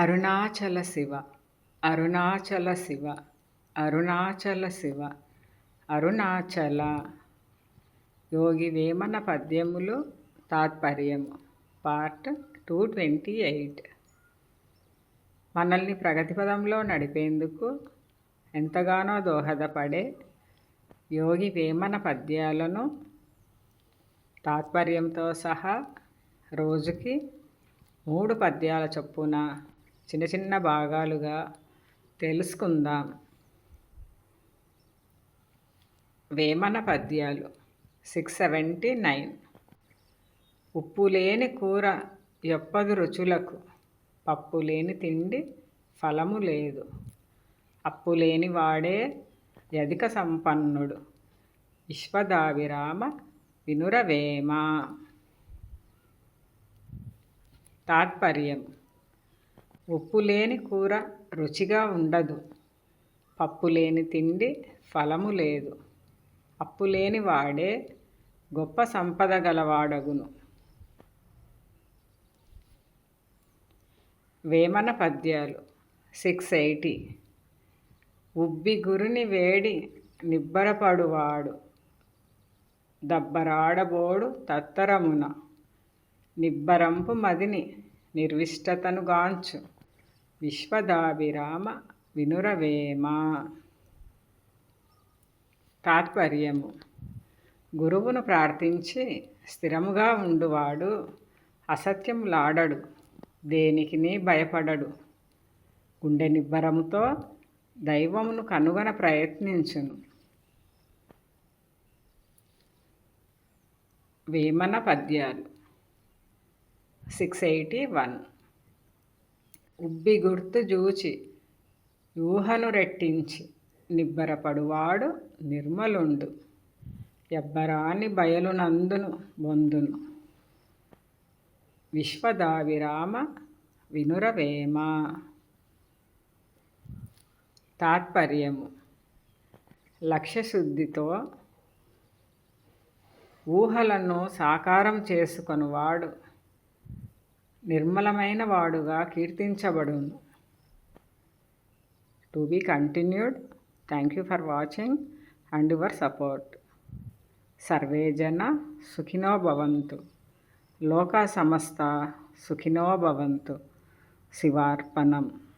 అరుణాచల శివ అరుణాచల శివ అరుణాచల శివ అరుణాచల. యోగి వేమన పద్యములు తాత్పర్యము part two twenty eight మనల్ని ప్రగతి పదంలో నడిపేందుకు ఎంతగానో దోహదపడే యోగి వేమన పద్యాలను తాత్పర్యంతో సహా రోజుకి మూడు పద్యాల చొప్పున చిన్న చిన్న భాగాలుగా తెలుసుకుందాం. వేమన పద్యాలు సిక్స్ సెవెంటీ నైన్. ఉప్పు లేని కూర ఎప్పది రుచులకు పప్పు లేని తిండి ఫలము లేదు. అప్పు లేని వాడే యధిక సంపన్నుడు విశ్వదావిరామ వినురవేమ. తాత్పర్యం ఉప్పు లేని కూర రుచిగా ఉండదు. పప్పు లేని తిండి ఫలము లేదు. అప్పు లేని వాడే గొప్ప సంపద గలవాడగును. వేమన పద్యాలు సిక్స్ ఎయిటీ. ఉబ్బి గురిని వేడి నిబ్బరపడువాడు. దబ్బరాడబోడు తత్తరమున. నిబ్బరంపు మదిని నిర్విష్టతను గాంచు. విశ్వదాభిరామ వినురవేమ. తాత్పర్యము. గురువును ప్రార్థించి స్థిరముగా ఉండువాడు అసత్యములాడడు దేనికిని భయపడడు. గుండె నిబ్బరముతో దైవమును కనుగొన ప్రయత్నించును. వేమన పద్యాలు. Six eighty one. ఉబ్బి గుర్తు జూచి ఊహను రెట్టించి నిబ్బరపడువాడు నిర్మలుండు. ఎబ్బరాని బయలునందును బొందును. విశ్వదావిరామ వినురవేమ. తాత్పర్యము. లక్ష్యశుద్ధితో ఊహలను సాకారం చేసుకొనివాడు నిర్మలమైన వాడుగా కీర్తించబడును. To be continued. Thank you for watching and your support. Survey జన సుఖినో భవంతు. లోక సమస్త సుఖినో భవంతు. శివార్పణం.